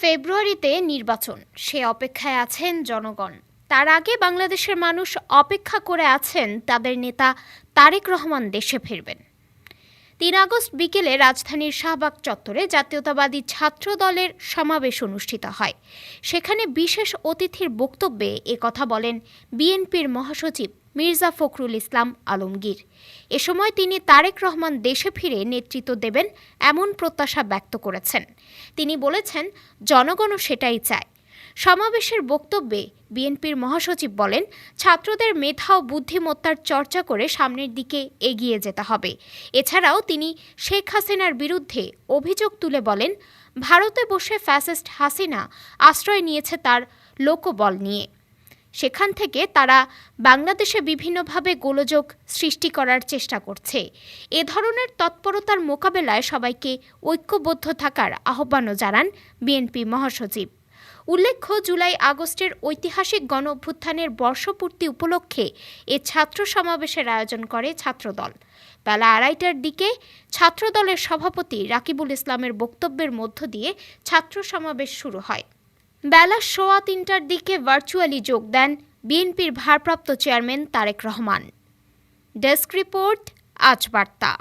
ফেব্রুয়ারিতে নির্বাচন। সে অপেক্ষায় আছেন জনগণ। তার আগে বাংলাদেশের মানুষ অপেক্ষা করে আছেন তাদের নেতা তারেক রহমান দেশে ফিরবেন। তিন আগস্ট বিকেলে রাজধানীর শাহবাগ চত্বরে জাতীয়তাবাদী ছাত্র দলের সমাবেশ অনুষ্ঠিত হয়। সেখানে বিশেষ অতিথির বক্তব্যে কথা বলেন বিএনপির মহাসচিব মির্জা ফখরুল ইসলাম আলমগীর। এ সময় তিনি তারেক রহমান দেশে ফিরে নেতৃত্ব দেবেন এমন প্রত্যাশা ব্যক্ত করেছেন। তিনি বলেছেন, জনগণও সেটাই চায়। সমাবেশের বক্তব্যে বিএনপির মহাসচিব বলেন, ছাত্রদের মেধা ও বুদ্ধিমত্তার চর্চা করে সামনের দিকে এগিয়ে যেতে হবে। এছাড়াও তিনি শেখ হাসিনার বিরুদ্ধে অভিযোগ তুলে বলেন, ভারতে বসে ফ্যাসিস্ট হাসিনা আশ্রয় নিয়েছে তার লোকবল নিয়ে। সেখান থেকে তারা বাংলাদেশে বিভিন্নভাবে গোলযোগ সৃষ্টি করার চেষ্টা করছে। এ ধরনের তৎপরতার মোকাবেলায় সবাইকে ঐক্যবদ্ধ থাকার আহ্বানও জানান বিএনপি মহাসচিব। উল্লেখ্য, জুলাই আগস্টের ঐতিহাসিক গণ অভ্যুত্থানের বর্ষপূর্তি উপলক্ষে এ ছাত্র সমাবেশের আয়োজন করে ছাত্রদল। বেলা আড়াইটার দিকে ছাত্রদলের সভাপতি রাকিবুল ইসলামের বক্তব্যের মধ্য দিয়ে ছাত্র সমাবেশ শুরু হয়। বেলা সোয়া তিনটার দিকে ভার্চুয়ালি যোগ দেন বিএনপির ভারপ্রাপ্ত chairman Tarique Rahman. Desk report, আজ বার্তা।